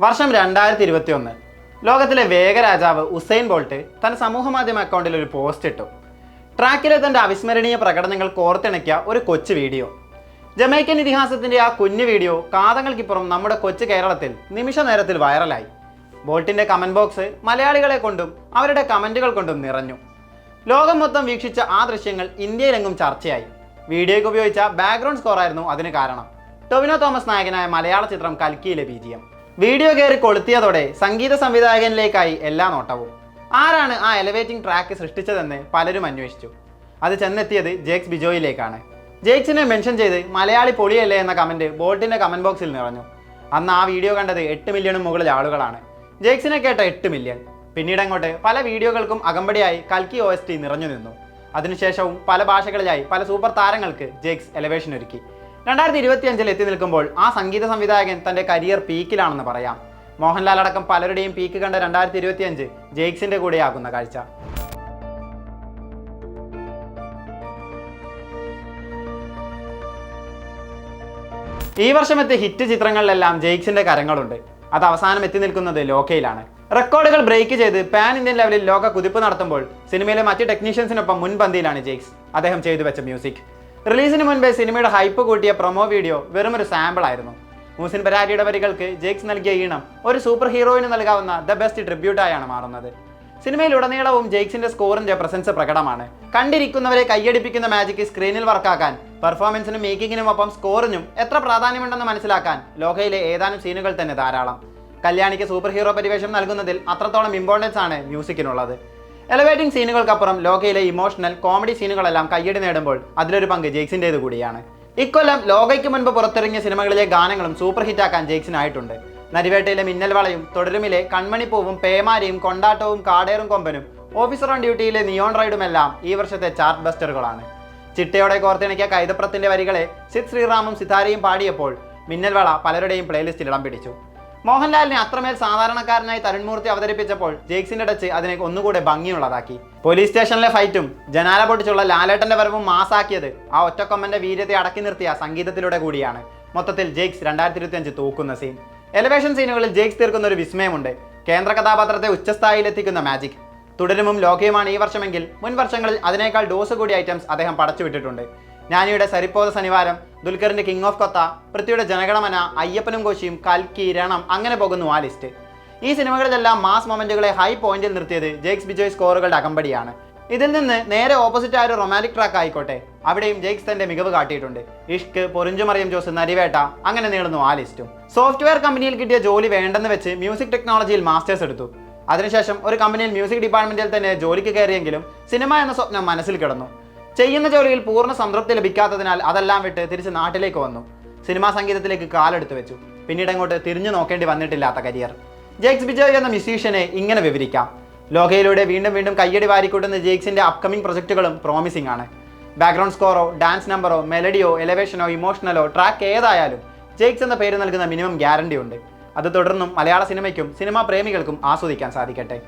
വർഷം രണ്ടായിരത്തി ഇരുപത്തി ഒന്ന് ലോകത്തിലെ വേഗരാജാവ് ഉസൈൻ ബോൾട്ട് തന്റെ സമൂഹ മാധ്യമ അക്കൗണ്ടിൽ ഒരു പോസ്റ്റ് ഇട്ടു. ട്രാക്കിലെ തന്റെ അവിസ്മരണീയ പ്രകടനങ്ങൾ കോർത്തിണക്കിയ ഒരു കൊച്ചു വീഡിയോ. ജമൈക്കൻ ഇതിഹാസത്തിന്റെ ആ കുഞ്ഞു വീഡിയോ കാതങ്ങൾക്കിപ്പുറം നമ്മുടെ കൊച്ചു കേരളത്തിൽ നിമിഷ നേരത്തിൽ വൈറലായി. ബോൾട്ടിന്റെ കമന്റ് ബോക്സ് മലയാളികളെ കൊണ്ടും അവരുടെ കമന്റുകൾ കൊണ്ടും നിറഞ്ഞു. ലോകം മൊത്തം വീക്ഷിച്ച ആ ദൃശ്യങ്ങൾ ഇന്ത്യയിലെങ്ങും ചർച്ചയായി. വീഡിയോയ്ക്ക് ഉപയോഗിച്ച ബാക്ക്ഗ്രൗണ്ട് സ്കോറായിരുന്നു അതിന് കാരണം. ടൊവിനോ തോമസ് നായകനായ മലയാള ചിത്രം കൽക്കിയിലെ ബീജിയം വീഡിയോ കയറി കൊളുത്തിയതോടെ സംഗീത സംവിധായകനിലേക്കായി എല്ലാ നോട്ടവും. ആരാണ് ആ എലവേറ്റിംഗ് ട്രാക്ക് സൃഷ്ടിച്ചതെന്ന് പലരും അന്വേഷിച്ചു. അത് ചെന്നെത്തിയത് ജേക്സ് ബിജോയിലേക്കാണ്. ജേക്സിനെ മെൻഷൻ ചെയ്ത് മലയാളി പൊളിയല്ലേ എന്ന കമന്റ് ബോൾട്ടിന്റെ കമന്റ് ബോക്സിൽ നിറഞ്ഞു. അന്ന് ആ വീഡിയോ കണ്ടത് എട്ട് മില്യണും മുകളിൽ ആളുകളാണ്. ജേക്സിനെ കേട്ട എട്ട് മില്യൺ പിന്നീട് അങ്ങോട്ട് പല വീഡിയോകൾക്കും അകമ്പടിയായി കൽക്കി ഒ എസ് ടി നിറഞ്ഞു നിന്നു. അതിനുശേഷവും പല ഭാഷകളിലായി പല സൂപ്പർ താരങ്ങൾക്ക് ജേക്സ് എലവേഷൻ ഒരുക്കി. രണ്ടായിരത്തി ഇരുപത്തി അഞ്ചിൽ എത്തി നിൽക്കുമ്പോൾ ആ സംഗീത സംവിധായകൻ തന്റെ കരിയർ പീക്കിലാണെന്ന് പറയാം. മോഹൻലാൽ അടക്കം പലരുടെയും പീക്ക് കണ്ട രണ്ടായിരത്തി ഇരുപത്തി അഞ്ച് ജേക്സിന്റെ കൂടെയാകുന്ന കാഴ്ച. ഈ വർഷം എത്തിയ ഹിറ്റ് ചിത്രങ്ങളിലെല്ലാം ജെയ്ക്സിന്റെ കരങ്ങളുണ്ട്. അത് അവസാനം എത്തി നിൽക്കുന്നത് ലോക്കയിലാണ്. റെക്കോർഡുകൾ ബ്രേക്ക് ചെയ്ത് പാൻ ഇന്ത്യൻ ലെവലിൽ ലോക കുതിപ്പ് നടത്തുമ്പോൾ സിനിമയിലെ മറ്റ് ടെക്നീഷ്യൻസിനൊപ്പം മുൻപന്തിയിലാണ് ജെയ്ക്സ്. അദ്ദേഹം ചെയ്തു വെച്ച മ്യൂസിക്. റിലീസിന് മുൻപേ സിനിമയുടെ ഹൈപ്പ് കൂട്ടിയ പ്രൊമോ വീഡിയോ വെറും ഒരു സാമ്പിൾ ആയിരുന്നു മൂസിൻ പരാരിയുടെ വരികൾക്ക് ജേക്സ് നൽകിയ ഈണം ഒരു സൂപ്പർ ഹീറോയിന് നൽകാവുന്ന ദ ബെസ്റ്റ് ട്രിബ്യൂട്ടായാണ് മാറുന്നത്. സിനിമയിലുടനീളവും ജെയ്ക്സിന്റെ സ്കോറിന്റെ പ്രസൻസ് പ്രകടമാണ്. കണ്ടിരിക്കുന്നവരെ കൈയടിപ്പിക്കുന്ന മാജിക് സ്ക്രീനിൽ വർക്കാക്കാൻ പെർഫോമൻസിനും മേക്കിങ്ങിനും ഒപ്പം സ്കോറിനും എത്ര പ്രാധാന്യമുണ്ടെന്ന് മനസ്സിലാക്കാൻ ലോകയിലെ ഏതാനും സീനുകൾ തന്നെ ധാരാളം. കല്യാണിക്ക് സൂപ്പർ ഹീറോ പരിവേഷം നൽകുന്നതിൽ അത്രത്തോളം ഇമ്പോർട്ടൻസ് ആണ് മ്യൂസിക്കിനുള്ളത്. എലവേറ്റിംഗ് സീനുകൾക്കപ്പുറം ലോകയിലെ ഇമോഷണൽ കോമഡി സീനുകളെല്ലാം കയ്യടി നേടുമ്പോൾ അതിലൊരു പങ്ക് ജെയ്ക്സിന്റേത് കൂടിയാണ്. ഇക്കൊല്ലം ലോകയ്ക്ക് മുൻപ് പുറത്തിറങ്ങിയ സിനിമകളിലെ ഗാനങ്ങളും സൂപ്പർ ഹിറ്റാക്കാൻ ജെയ്ക്സിനായിട്ടുണ്ട്. നരിവേട്ടയിലെ മിന്നൽവളയും തുടരുമിലെ കൺമണിപ്പൂവും പേമാരിയും കൊണ്ടാട്ടവും കാടേറും കൊമ്പനും ഓഫീസർ ഓൺ ഡ്യൂട്ടിയിലെ നിയോൺ റൈഡും എല്ലാം ഈ വർഷത്തെ ചാർട്ട് ബസ്റ്ററുകളാണ് ചിട്ടയോടെ കോർത്തിണക്കിയ കൈതപ്രത്തിന്റെ വരികളെ സിദ് ശ്രീറാമും സിതാരയും പാടിയപ്പോൾ മിന്നൽവള പലരുടെയും പ്ലേലിസ്റ്റിൽ ഇടം പിടിച്ചു. മോഹൻലാലിനെ അത്രമേൽ സാധാരണക്കാരനായി തരുൺമൂർത്തി അവതരിപ്പിച്ചപ്പോൾ ജെയ്ക്സിന്റെ ടച്ച് അതിനെ ഒന്നുകൂടെ ഭംഗിയുള്ളതാക്കി. പോലീസ് സ്റ്റേഷനിലെ ഫൈറ്റും ജനാല പൊട്ടിച്ചുള്ള ലാലേട്ടന്റെ വരവും മാസാക്കിയത് ആ ഒറ്റക്കൊമ്മന്റെ വീര്യത്തെ അടക്കി നിർത്തിയ സംഗീതത്തിലൂടെ കൂടിയാണ്. മൊത്തത്തിൽ ജെയ്ക്സ് രണ്ടായിരത്തി ഇരുപത്തി അഞ്ച് തൂക്കുന്ന സീൻ എലിവേഷൻ സീനുകളിൽ ജെയ്ക്സ് തീർക്കുന്ന ഒരു വിസ്മയമുണ്ട്. കേന്ദ്ര കഥാപാത്രത്തെ ഉച്ചസ്ഥായിലെത്തിക്കുന്ന മാജിക് തുടരുമും ലോകയുമാണ് ഈ വർഷമെങ്കിൽ മുൻ വർഷങ്ങളിൽ അതിനേക്കാൾ ഡോസ് കൂടിയ ഐറ്റംസ് അദ്ദേഹം പടച്ചുവിട്ടിട്ടുണ്ട്. നാനിയുടെ സരിപ്പോത ശനിവാരം ദുൽഖറിന്റെ കിങ് ഓഫ് കൊത്ത പൃഥ്വിയുടെ ജനഗണമന അയ്യപ്പനും കോശിയും കൽക്കി രണം അങ്ങനെ പോകുന്നു ആ ലിസ്റ്റ് ഈ സിനിമകളിലെല്ലാം മാസ് മൊമെന്റുകളെ ഹൈ പോയിന്റിൽ നിർത്തിയത് ജെയ്ക്സ് ബിജോയ് സ്കോറുകളുടെ അകമ്പടിയാണ്. ഇതിൽ നിന്ന് നേരെ ഓപ്പോസിറ്റ് ആയ ഒരു റൊമാന്റിക് ട്രാക്ക് ആയിക്കോട്ടെ. അവിടെയും ജെയ്ക്സ് തന്റെ മികവ് കാട്ടിയിട്ടുണ്ട്. ഇഷ്ക് പൊറിഞ്ചുമറിയം ജോസ് നരിവേട്ട അങ്ങനെ നീളുന്നു ആ ലിസ്റ്റും സോഫ്റ്റ്വെയർ കമ്പനിയിൽ കിട്ടിയ ജോലി വേണ്ടെന്ന് വെച്ച് മ്യൂസിക് ടെക്നോളജിയിൽ മാസ്റ്റേഴ്സ് എടുത്തു. അതിനുശേഷം ഒരു കമ്പനിയിൽ മ്യൂസിക് ഡിപ്പാർട്ട്മെന്റിൽ തന്നെ ജോലിക്ക് കയറിയെങ്കിലും സിനിമ എന്ന സ്വപ്നം മനസ്സിൽ കിടന്നു. ചെയ്യുന്ന ജോലിയിൽ പൂർണ സംതൃപ്തി ലഭിക്കാത്തതിനാൽ അതെല്ലാം വിട്ട് തിരിച്ച് നാട്ടിലേക്ക് വന്നു. സിനിമാ സംഗീതത്തിലേക്ക് കാലെടുത്ത് വെച്ചു. പിന്നീട് അങ്ങോട്ട് തിരിഞ്ഞു നോക്കേണ്ടി വന്നിട്ടില്ലാത്ത കരിയർ. ജേക്സ് ബിജോയ് എന്ന മ്യൂസീഷ്യനെ ഇങ്ങനെ വിവരിക്കാം. ലോകയിലൂടെ വീണ്ടും വീണ്ടും കയ്യടി വാരിക്കൂട്ടുന്ന ജേക്സിന്റെ അപ്കമിംഗ് പ്രൊജക്റ്റുകളും പ്രോമിസിംഗ് ആണ്. ബാക്ക്ഗ്രൗണ്ട് സ്കോറോ ഡാൻസ് നമ്പറോ മെലഡിയോ എലവേഷനോ ഇമോഷണലോ ട്രാക്ക് ഏതായാലും ജെയ്ക്സ് എന്ന പേര് നൽകുന്ന മിനിമം ഗ്യാരണ്ടി ഉണ്ട്. അത് തുടർന്നും മലയാള സിനിമയ്ക്കും സിനിമാ പ്രേമികൾക്കും ആസ്വദിക്കാൻ സാധിക്കട്ടെ.